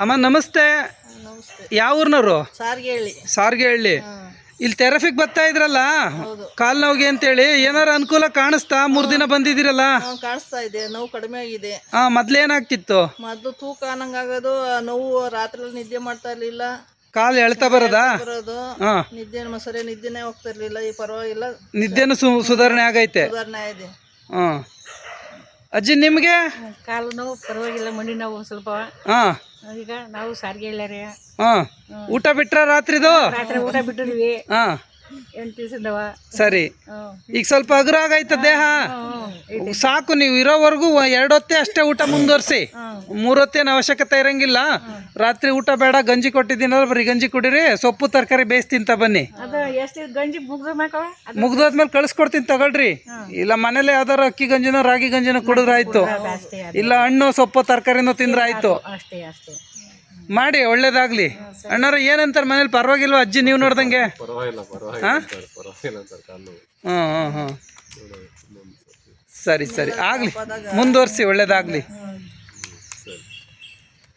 ಅಮ್ಮ ನಮಸ್ತೆ. ನಮಸ್ತೆ. ಯಾವ ಊರ್ನವ್ರು? ಸಾರಿಗೆ ಹೇಳಿ ಸಾರ್ಗೆ ಹೇಳಿ ಇಲ್ಲಿ ತೆರಫಿಕ್ ಬರ್ತಾ ಇದ್ರಲ್ಲ? ಹೌದು. ಕಾಲ್ ನೋವಿಗೆ ಅಂತೇಳಿ ಏನಾರ ಅನುಕೂಲ ಕಾಣಿಸ್ತಾ? ಮೂರ್ ದಿನ ಬಂದಿದ್ದೀರಲ್ಲ? ಕಾಣಿಸ್ತಾ ಇದೆ. ನೋವು ಕಡಿಮೆ ಆಗಿದೆ. ಹಾ ಮೊದ್ಲೇನಾಗ್ತಿತ್ತು ಮೊದ್ಲು ತೂಕ ಅನ್ನಂಗಾಗೋದು ನೋವು ರಾತ್ರಿ ನಿದ್ದೆ ಮಾಡ್ತಾ ಇರ್ಲಿಲ್ಲ. ಕಾಲ್ ಎಳ್ತಾ ಬರೋದಾ? ಬರೋದು. ಹಾ. ನಿದ್ದೆ ಸರಿ ನಿದ್ದೆನೇ ಹೋಗ್ತಾ ಇರ್ಲಿಲ್ಲ. ಈ ಪರವಾಗಿಲ್ಲ. ನಿದ್ದೆನು ಸು ಸುಧಾರಣೆ ಆಗೈತೆ. ಸುಧಾರಣೆ ಇದೆ ಹಾ. ಅಜ್ಜಿ ನಿಮ್ಗೆ? ಕಾಲು ನೋವು ಪರವಾಗಿಲ್ಲ ಮಣ್ಣಿನ ನೋವು ಸ್ವಲ್ಪ. ಹಾ. ಈಗ ನಾವು ಸಾರಿಗೆ ಹೇಳ್ಯಾರ ಹಾ ಊಟ ಬಿಟ್ರ ರಾತ್ರಿದು? ರಾತ್ರಿ ಊಟ ಬಿಟ್ಟಿದ್ವಿ. ಹಾ. ಎಂಟು ದಿವಸದವ ಸರಿ. ಈಗ ಸ್ವಲ್ಪ ಅಗ್ರ ಆಗೈತ ದೇಹ? ಸಾಕು ನೀವು ಇರೋವರೆಗೂ ಎರಡೊತ್ತೆ ಅಷ್ಟೇ ಊಟ ಮುಂದುವರ್ಸಿ. ಮೂರೊತ್ತೇನು ಅವಶ್ಯಕತೆ ಇರಂಗಿಲ್ಲ. ರಾತ್ರಿ ಊಟ ಬೇಡ ಗಂಜಿ ಕೊಟ್ಟಿದ್ದೀನಲ್ಲ ಬರೀ ಗಂಜಿ ಕುಡೀರಿ ಸೊಪ್ಪು ತರಕಾರಿ ಬೇಯಿಸಿ ತಿಂತ ಬನ್ನಿ. ಅದು ಎಷ್ಟು ಗಂಜಿ ಮುಗ್ದ ಮ್ಯಾಕವ ಮುಗ್ದೋದ್ಮೇಲೆ ಕಳಿಸ್ಕೊಡ್ತೀನಿ ತಗೊಳ್ರಿ. ಇಲ್ಲ ಮನೇಲಿ ಯಾವ್ದಾರು ಅಕ್ಕಿ ಗಂಜಿನೋ ರಾಗಿ ಗಂಜಿನೋ ಕುಡಿದ್ರೆ ಆಯ್ತು. ಇಲ್ಲ ಹಣ್ಣು ಸೊಪ್ಪು ತರಕಾರಿನೋ ತಿಂದ್ರೆ ಆಯ್ತು. ಅಷ್ಟೇ ಅಷ್ಟೇ. ಮಾಡಿ ಒಳ್ಳೇದಾಗ್ಲಿ. ಅಣ್ಣಾರ ಏನಂತಾರೆ ಮನೇಲಿ? ಪರವಾಗಿಲ್ವಾ ಅಜ್ಜಿ ನೀವು ನೋಡ್ದಂಗೆ? ಹಾ? ಹಾಂ ಹಾಂ. ಸರಿ ಸರಿ. ಆಗಲಿ ಮುಂದುವರಿಸಿ ಒಳ್ಳೇದಾಗ್ಲಿ.